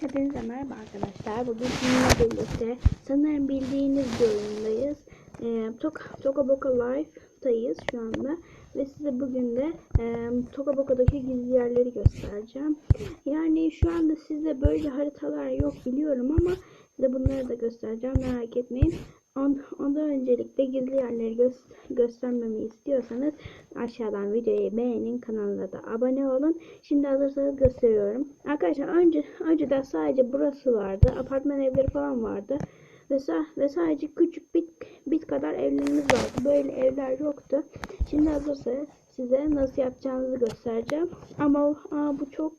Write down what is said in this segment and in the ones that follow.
Hepinize merhaba arkadaşlar. Bugün sizinle birlikte sanırım bildiğiniz bir oyundayız. Ee, Toka, Toka Boka Life'dayız şu anda. Ve size bugün de e, Toka Boka'daki gizli yerleri göstereceğim. Yani şu anda size böyle haritalar yok biliyorum ama size bunları da göstereceğim. Merak etmeyin. On, ondan öncelikle gizli yerleri gö- göstermemi istiyorsanız aşağıdan videoyu beğenin kanalına da abone olun. Şimdi hazırsanız gösteriyorum. Arkadaşlar önce önceden sadece burası vardı. Apartman evleri falan vardı. Ve, ve sadece küçük bit, bit kadar evlerimiz vardı. Böyle evler yoktu. Şimdi hazırsanız size nasıl yapacağınızı göstereceğim. Ama aa, bu çok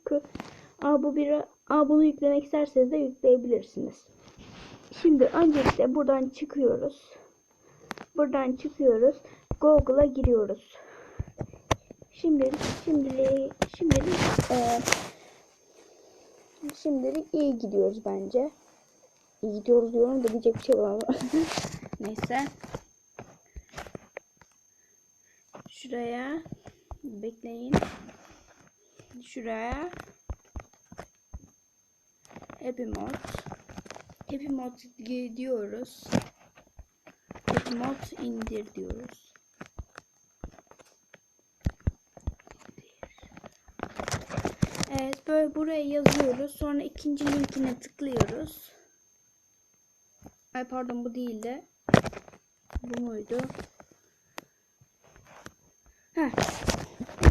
aa, bu bir aa, bunu yüklemek isterseniz de yükleyebilirsiniz. Şimdi öncelikle buradan çıkıyoruz. Buradan çıkıyoruz. Google'a giriyoruz. Şimdi şimdilik şimdilik e, şimdilik iyi gidiyoruz bence. İyi gidiyoruz diyorum da diyecek bir şey var. Neyse. Şuraya bekleyin. Şuraya Happy Mod Happy Mod gidiyoruz. Happy Mod indir diyoruz. Evet böyle buraya yazıyoruz. Sonra ikinci linkine tıklıyoruz. Ay pardon bu değil de. Bu muydu? Heh.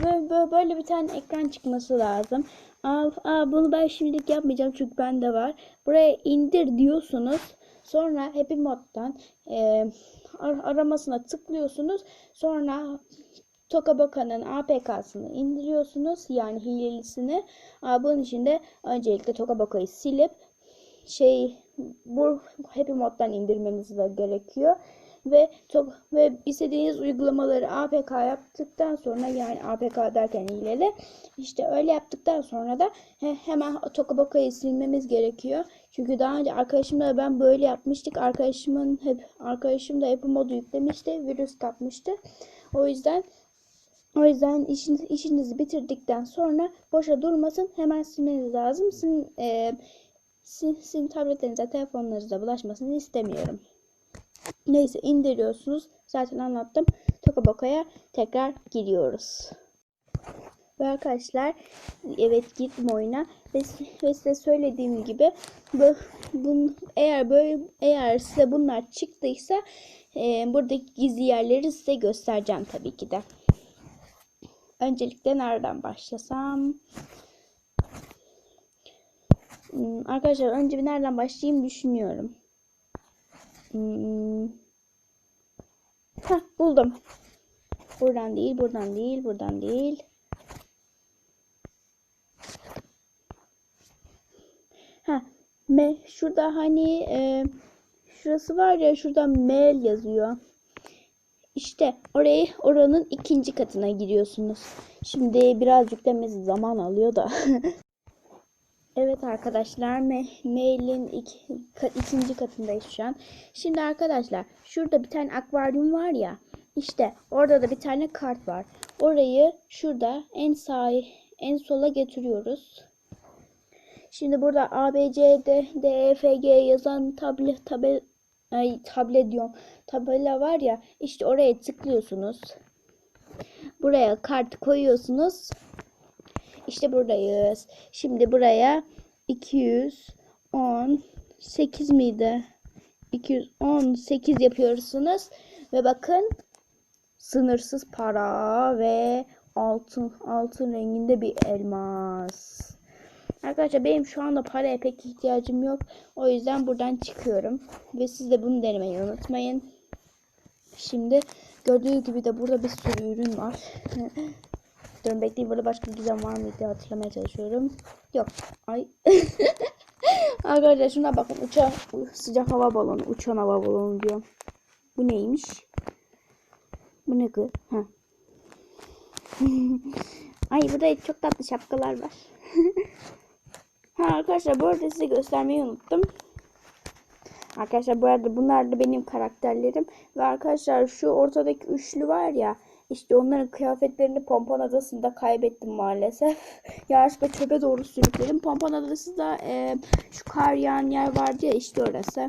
Böyle, böyle, bir tane ekran çıkması lazım. Aa, bunu ben şimdilik yapmayacağım çünkü bende var. Buraya indir diyorsunuz. Sonra Happy Mod'dan e, ar- aramasına tıklıyorsunuz. Sonra Tokaboka'nın APK'sını indiriyorsunuz. Yani hilelisini. Aa, bunun için de öncelikle Tokaboka'yı silip şey bu Happy Mod'dan indirmeniz de gerekiyor. Ve çok ve istediğiniz uygulamaları APK yaptıktan sonra yani APK derken hileli işte öyle yaptıktan sonra da he, hemen Tokaboka'yı silmemiz gerekiyor. Çünkü daha önce arkadaşımla ben böyle yapmıştık. Arkadaşımın hep arkadaşım da Happy Mod'u yüklemişti. Virüs kapmıştı. O yüzden o yüzden işiniz, işinizi bitirdikten sonra boşa durmasın hemen silmeniz lazım. Sizin, e, sizin, sizin tabletlerinize, telefonlarınıza bulaşmasını istemiyorum. Neyse indiriyorsunuz. Zaten anlattım. Tokaboka'ya tekrar giriyoruz. Ve arkadaşlar evet gittim oyuna ve, ve size söylediğim gibi bu, bun, eğer böyle eğer size bunlar çıktıysa e, buradaki gizli yerleri size göstereceğim tabii ki de. Öncelikle nereden başlasam? Hmm, Arkadaşlar önce bir nereden başlayayım düşünüyorum. Hmm. Heh, buldum. Buradan değil, buradan değil, buradan değil. Ha, me şurada hani e, şurası var ya şurada mail yazıyor. İşte orayı oranın ikinci katına giriyorsunuz. Şimdi biraz yüklemesi zaman alıyor da. Evet arkadaşlar ma mailin iki, ka, ikinci katındayız şu an. Şimdi arkadaşlar şurada bir tane akvaryum var ya. İşte orada da bir tane kart var. Orayı şurada en sağ en sola getiriyoruz. Şimdi burada A, B, C, D, D, E, F, G yazan tablet tabel ay tablet diyorum. Tabela var ya işte oraya tıklıyorsunuz. Buraya kart koyuyorsunuz. İşte buradayız. Şimdi buraya 218 miydi? 218 yapıyorsunuz. Ve bakın sınırsız para ve altın altın renginde bir elmas. Arkadaşlar benim şu anda paraya pek ihtiyacım yok. O yüzden buradan çıkıyorum. Ve siz de bunu denemeyi unutmayın. Şimdi gördüğünüz gibi de burada bir sürü ürün var. Durun bekleyin burada başka bir gizem var mıydı hatırlamaya çalışıyorum. Yok. Ay. Arkadaşlar şuna bakın uçan sıcak hava balonu uçan hava balonu diyor. Bu neymiş? Bu ne kız? Ha. Ay burada çok tatlı şapkalar var. ha arkadaşlar bu arada size göstermeyi unuttum. Arkadaşlar bu arada bunlar da benim karakterlerim. Ve arkadaşlar şu ortadaki üçlü var ya. İşte onların kıyafetlerini Pompon Adası'nda kaybettim maalesef. Yanlışlıkla çöpe doğru sürükledim. Pompon Adası da e, şu kar yağan yer vardı ya işte orası.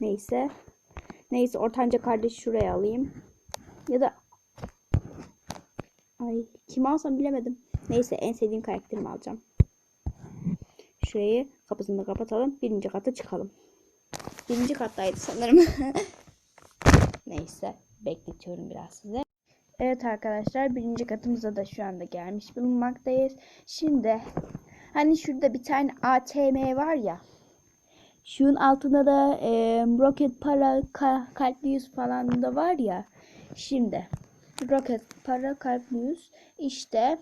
Neyse. Neyse ortanca kardeş şuraya alayım. Ya da Ay kim alsam bilemedim. Neyse en sevdiğim karakterimi alacağım. Şurayı kapısını da kapatalım. Birinci kata çıkalım. Birinci kattaydı sanırım. Neyse bekletiyorum biraz size. Evet arkadaşlar birinci katımıza da şu anda gelmiş bulunmaktayız. Şimdi hani şurada bir tane ATM var ya. Şunun altında da e, Rocket Para ka- kalpli yüz falan da var ya. Şimdi Rocket Para kalpli yüz işte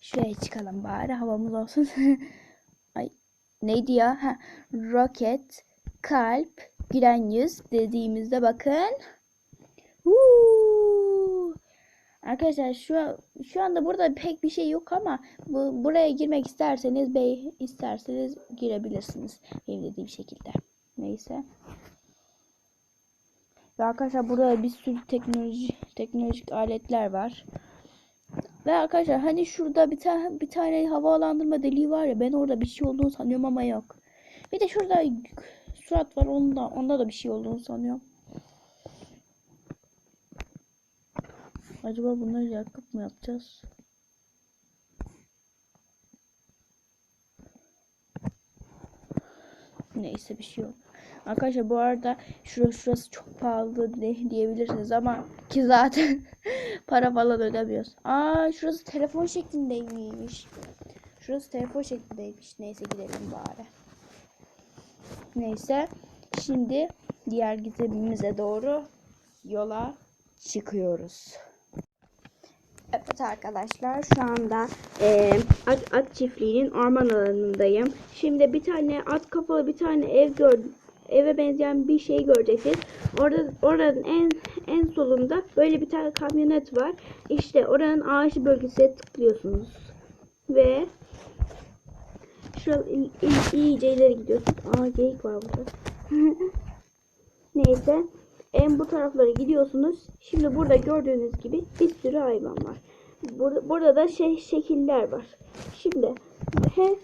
şuraya çıkalım bari havamız olsun. Ay neydi ya? Ha, roket, kalp, gülen yüz dediğimizde bakın. Huu. Arkadaşlar şu şu anda burada pek bir şey yok ama bu buraya girmek isterseniz bey isterseniz girebilirsiniz benim dediğim şekilde. Neyse. Ve arkadaşlar burada bir sürü teknoloji teknolojik aletler var. Ve arkadaşlar hani şurada bir tane bir tane havalandırma deliği var ya ben orada bir şey olduğunu sanıyorum ama yok. Bir de şurada surat var onda onda da bir şey olduğunu sanıyorum. Acaba bunları yakıp mı yapacağız? Neyse bir şey yok. Arkadaşlar bu arada şurası, şurası çok pahalı de, diyebilirsiniz ama ki zaten para falan ödemiyoruz. Aa şurası telefon şeklindeymiş. Şurası telefon şeklindeymiş. Neyse gidelim bari. Neyse şimdi diğer gizemimize doğru yola çıkıyoruz. Evet arkadaşlar şu anda e, at, at çiftliğinin orman alanındayım. Şimdi bir tane at kafalı bir tane ev gördüm. Eve benzeyen bir şey göreceksiniz. Orada oranın en en solunda böyle bir tane kamyonet var. İşte oranın ağaç bölgesine tıklıyorsunuz. Ve şu iyice ileri gidiyorsunuz. Aa geyik var burada. Neyse. En bu taraflara gidiyorsunuz. Şimdi burada gördüğünüz gibi bir sürü hayvan var. Burada, burada da şey şekiller var. Şimdi he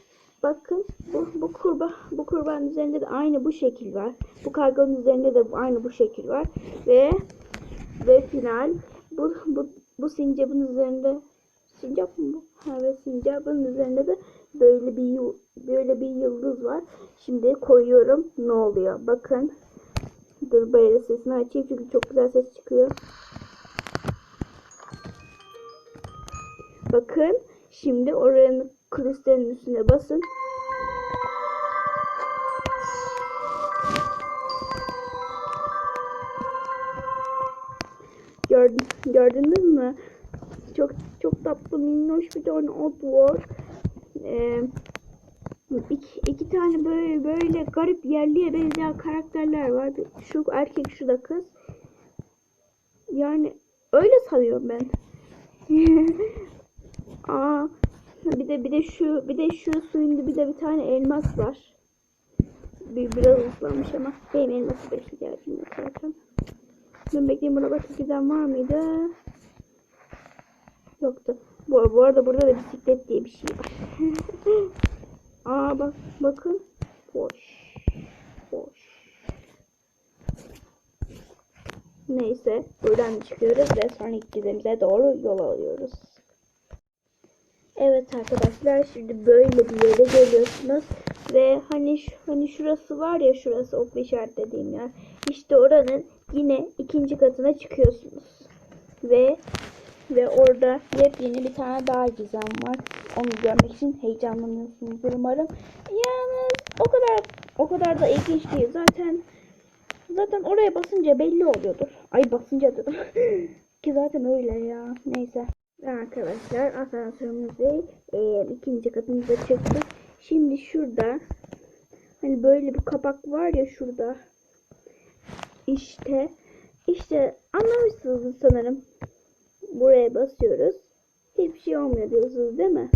bakın bu bu kurbağa bu kurbanın üzerinde de aynı bu şekil var. Bu kargonun üzerinde de aynı bu şekil var ve ve final bu bu bu sincapın üzerinde sincap mı bu? Ha ve sincapın üzerinde de böyle bir böyle bir yıldız var. Şimdi koyuyorum. Ne oluyor? Bakın. Dur böyle sesini açayım çünkü çok güzel ses çıkıyor. Bakın şimdi oranın kristalin üstüne basın. Gördün, gördünüz mü? Çok çok tatlı minnoş bir tane ot var. Ee, iki, iki tane böyle böyle garip yerliye benzeyen karakterler var. Şu erkek şu da kız. Yani öyle sanıyorum ben. Aa, bir de bir de şu bir de şu suyun bir de bir tane elmas var. Bir biraz ıslanmış ama benim elması da ihtiyacım yok zaten. Ben bekleyeyim buna başka giden var mıydı? Yoktu. Bu, bu arada burada da bisiklet diye bir şey var. Aa bak bakın. Boş. Boş. Neyse buradan çıkıyoruz ve sonraki gizemize doğru yol alıyoruz. Evet arkadaşlar şimdi böyle bir yere geliyorsunuz ve hani hani şurası var ya şurası ok işaretlediğim yer. İşte oranın yine ikinci katına çıkıyorsunuz. Ve ve orada yepyeni bir tane daha gizem var. Onu görmek için heyecanlanıyorsunuzdur umarım. Yani o kadar o kadar da ilginç değil. Zaten zaten oraya basınca belli oluyordur. Ay basınca dedim. Ki zaten öyle ya. Neyse. Arkadaşlar asansörümüzde e, ikinci katımıza çıktık. Şimdi şurada hani böyle bir kapak var ya şurada. İşte işte anlamışsınız sanırım. Buraya basıyoruz. Hiçbir şey olmuyor diyorsunuz değil mi?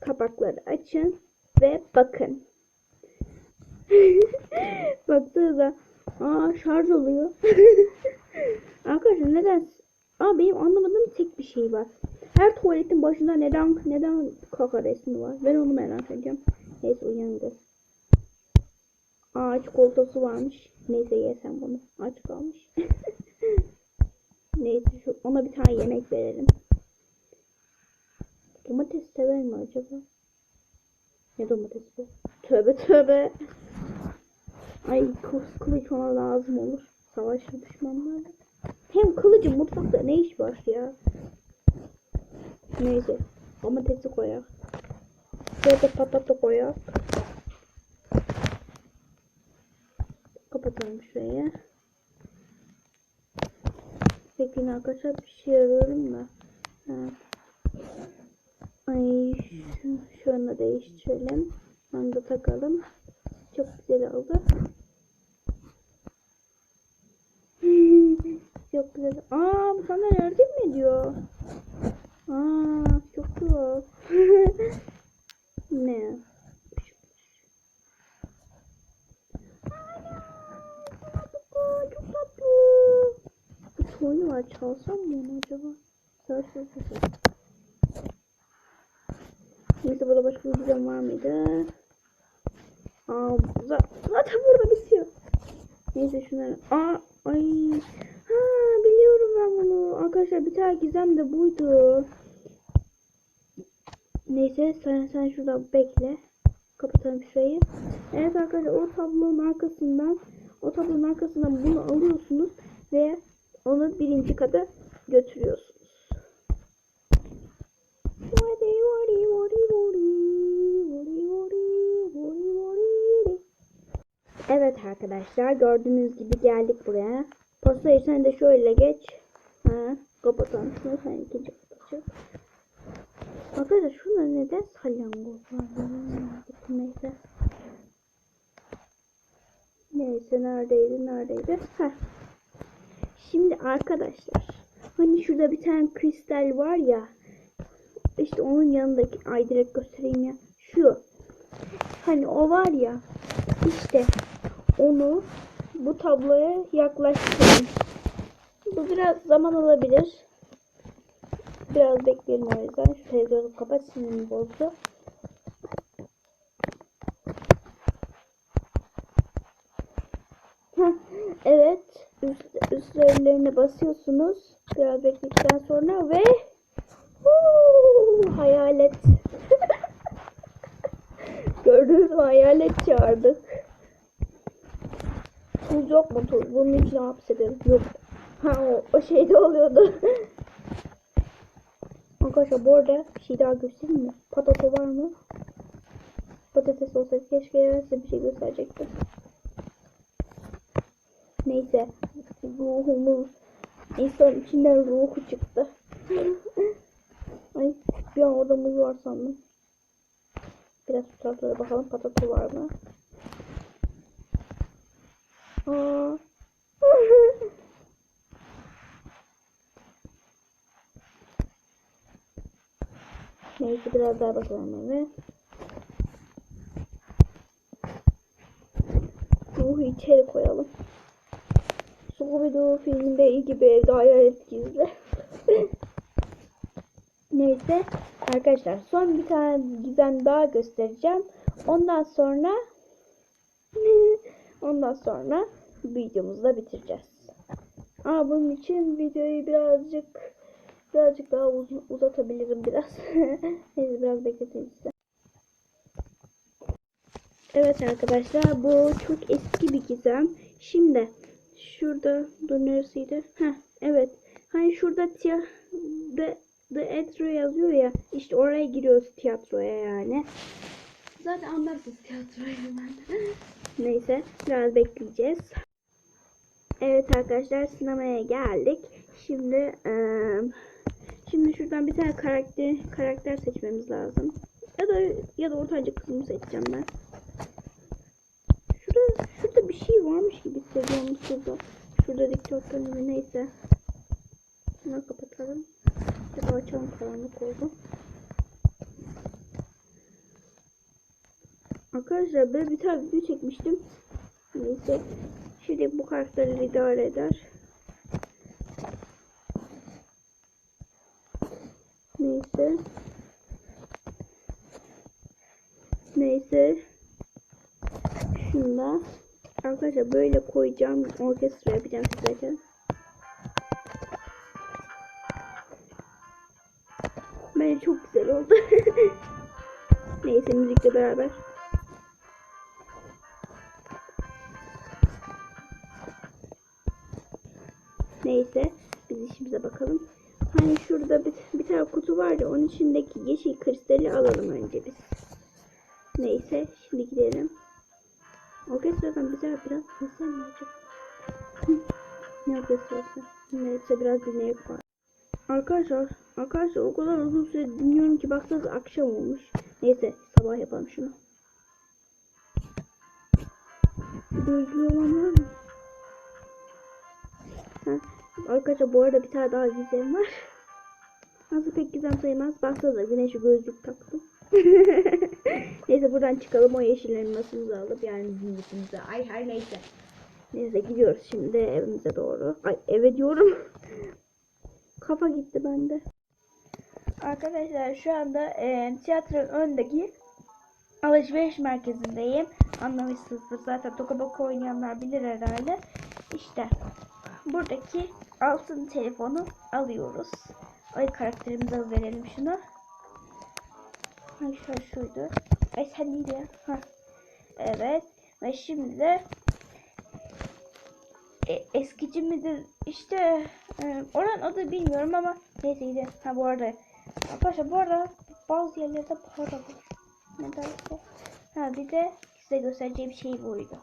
Kapakları açın ve bakın. Baksanıza. Aa şarj oluyor. Arkadaşlar neden? Aa benim anlamadığım tek bir şey var. Her tuvaletin başında neden neden kaka resmi var? Ben onu merak ediyorum. Neyse uyandı. Aa çikolatası varmış. Neyse yesem bunu. Aç kalmış. Neyse şu, ona bir tane yemek verelim. Domates sever mi acaba? Ne domates bu? Tövbe tövbe. Ay kılıç, ona lazım olur. Savaşçı düşmanlarla. Hem kılıcın mutfakta ne iş var ya? Neyse. Domatesi koyak. Şöyle patata koyak. Kapatalım şurayı. Peki arkadaşlar bir şey arıyorum da. Ay şu, şunu da değiştirelim. Onu da takalım. Çok güzel oldu. çok güzel. Aa bu sana yardım ediyor? Aa çok güzel. ne? Aa, çok tatlı. Bu oyunu var çalsam mı onu acaba? Savaş savaş Neyse burada başka bir düzen var mıydı? Aa, za- zaten burada bitiyor. Neyse şunları. Aa, ay. Ha, biliyorum ben bunu. Arkadaşlar bir tane gizem de buydu. Neyse sen sen şurada bekle. Kapatalım şurayı. Evet arkadaşlar o tablonun arkasından o tablonun arkasından bunu alıyorsunuz ve onu birinci kata götürüyorsunuz. Evet arkadaşlar gördüğünüz gibi geldik buraya. Pastayı sen de şöyle geç. Ha, kapatalım şunu sen ikinci kapatacak. Arkadaşlar şurada neden salyangoz var? Neyse neredeydi neredeydi? Heh. Şimdi arkadaşlar hani şurada bir tane kristal var ya işte onun yanındaki ay direkt göstereyim ya şu hani o var ya işte onu bu tabloya yaklaştırın. Bu biraz zaman alabilir. Biraz bekleyelim o yüzden. Şu televizyonu kapat sinirimi bozdu. Heh, evet. Üst, üstlerine basıyorsunuz. Biraz bekledikten sonra ve Huu, hayalet. Gördünüz mü hayalet çağırdık. Tuz yok mu tuz? Bunun içine hapsedelim. Yok. Ha o, o şeyde oluyordu. Arkadaşlar bu arada bir şey daha göstereyim mi? Patato var mı? Patates olsaydı keşke size bir şey gösterecektim. Neyse. Ruhumuz insan içinden ruhu çıktı. Ay bir an orada muz var sandım. Biraz şu taraflara bakalım patato var mı? Aa. Neyse biraz daha bakalım eve. Ruhu içeri koyalım. Scooby-Doo filminde gibi evde hayalet gizli. Neyse arkadaşlar son bir tane gizem daha göstereceğim. Ondan sonra ondan sonra videomuzu da bitireceğiz. Aa bunun için videoyu birazcık birazcık daha uzun, uzatabilirim biraz. Neyse biraz bekleteyim size. Evet arkadaşlar bu çok eski bir gizem. Şimdi şurada dur neresiydi? Heh, evet. Hani şurada tiya The, The Etro yazıyor ya. İşte oraya giriyoruz tiyatroya yani. Zaten anlarsınız tiyatroyu ben. Neyse biraz bekleyeceğiz. Evet arkadaşlar sinemaya geldik. Şimdi eee, şimdi şuradan bir tane karakter karakter seçmemiz lazım. Ya da ya da ortanca kısmını seçeceğim ben. Burada bir şey varmış gibi hissediyorum şurada. Şurada dikdörtgen neyse. Şunu kapatalım. Şurada açalım karanlık oldu. Arkadaşlar böyle bir tane video çekmiştim. Neyse. Şimdi bu kartları idare eder. Neyse. Neyse. Şunda arkadaşlar böyle koyacağım. Orkestra yapacağım size. Bence çok güzel oldu. Neyse müzikle beraber. Neyse biz işimize bakalım. Hani şurada bir, bir tane kutu var ya onun içindeki yeşil kristali alalım önce biz. Neyse şimdi gidelim. Orkestradan bize biraz sesler mi acaba? Ne orkestrası? Neyse biraz dinleyip var. Arkadaşlar, arkadaşlar o kadar uzun süre dinliyorum ki baksanıza akşam olmuş. Neyse sabah yapalım şunu. Gözlüğü olan var mı? Ha, arkadaşlar bu arada bir tane daha gizem var. Nasıl pek gizem sayılmaz. Baksanıza güneşi gözlük taktım. neyse buradan çıkalım o yeşil elmasımızı alıp yani bizim yüzümüze. Ay her neyse. Neyse gidiyoruz şimdi evimize doğru. Ay eve diyorum. Kafa gitti bende. Arkadaşlar şu anda e, tiyatronun önündeki alışveriş merkezindeyim. Anlamışsınızdır zaten Tokaboko oynayanlar bilir herhalde. İşte buradaki altın telefonu alıyoruz. Ay karakterimize verelim şunu. Şu şuydu. Ay sen neydi ya? Evet. Ve şimdi de e, eskici midir? İşte e, oranın adı bilmiyorum ama neyse gidelim. Ha bu arada arkadaşlar bu arada bazı yerlerde para var. Nedense. Ha bir de size göstereceğim şey buydu.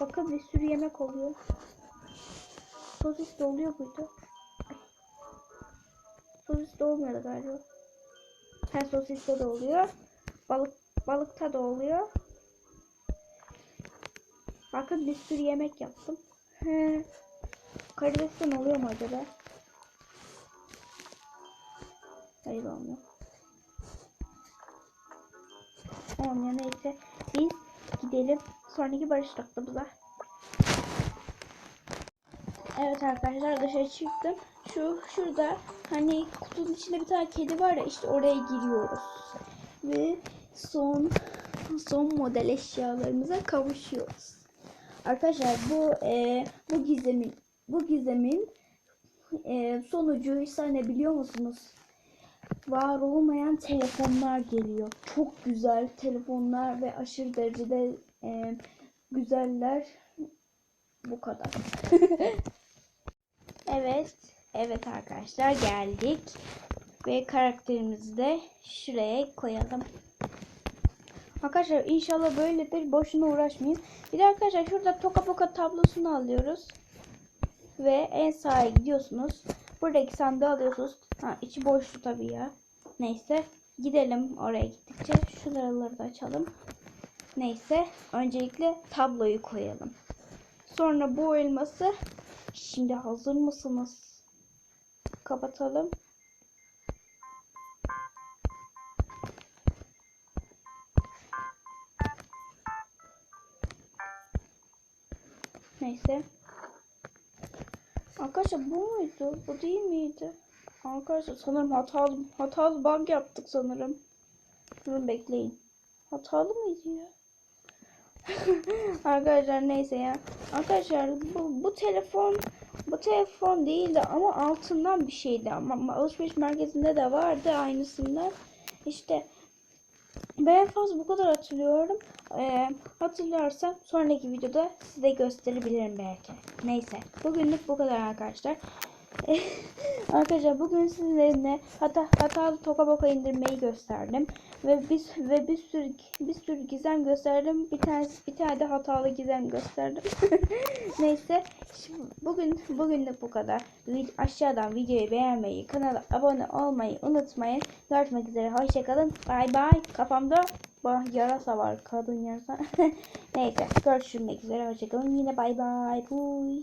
Bakın bir sürü yemek oluyor. Sosis de oluyor buydu. Sosis de galiba. Ha sosiste de oluyor. Balık balıkta da oluyor. Bakın bir sürü yemek yaptım. He. Karidesten oluyor mu acaba? Hayır olmuyor. Olmuyor neyse. Biz gidelim sonraki barış noktamıza. Evet arkadaşlar dışarı çıktım. Şu şurada hani kutunun içinde bir tane kedi var ya işte oraya giriyoruz. Ve son son model eşyalarımıza kavuşuyoruz. Arkadaşlar bu e, bu gizemin bu gizemin e, sonucuysa ne biliyor musunuz? Var olmayan telefonlar geliyor. Çok güzel telefonlar ve aşırı derecede e, güzeller. Bu kadar. evet. Evet arkadaşlar geldik. Ve karakterimizi de şuraya koyalım. Arkadaşlar inşallah böyledir. Boşuna uğraşmayın. Bir de arkadaşlar şurada Toka Boka tablosunu alıyoruz. Ve en sağa gidiyorsunuz. Buradaki sandığı alıyorsunuz. Ha, içi boştu tabii ya. Neyse. Gidelim oraya gittikçe. Şuraları da açalım. Neyse. Öncelikle tabloyu koyalım. Sonra bu elması. Şimdi hazır mısınız? Kapatalım. Neyse. Arkadaşlar bu muydu? Bu değil miydi? Arkadaşlar sanırım hatalı hatalı bug yaptık sanırım. Durun bekleyin. Hatalı mıydı ya? Arkadaşlar neyse ya. Arkadaşlar bu, bu telefon bu telefon değildi ama altından bir şeydi ama alışveriş merkezinde de vardı aynısından. İşte ben en fazla bu kadar hatırlıyorum. Ee, hatırlarsam sonraki videoda size gösterebilirim belki. Neyse. Bugünlük bu kadar arkadaşlar. arkadaşlar bugün sizinle hata, hatalı toka boka indirmeyi gösterdim ve biz ve bir sürü bir sürü gizem gösterdim. Bir tane bir tane de hatalı gizem gösterdim. Neyse. Şimdi bugün bugünlük bu kadar. Aşağıdan videoyu beğenmeyi, kanala abone olmayı unutmayın. Görüşmek üzere. Hoşçakalın. Bay bay. Kafamda bah yarasa var. Kadın yarasa. Neyse. Görüşmek üzere. Hoşçakalın. Yine bay bay. Buy.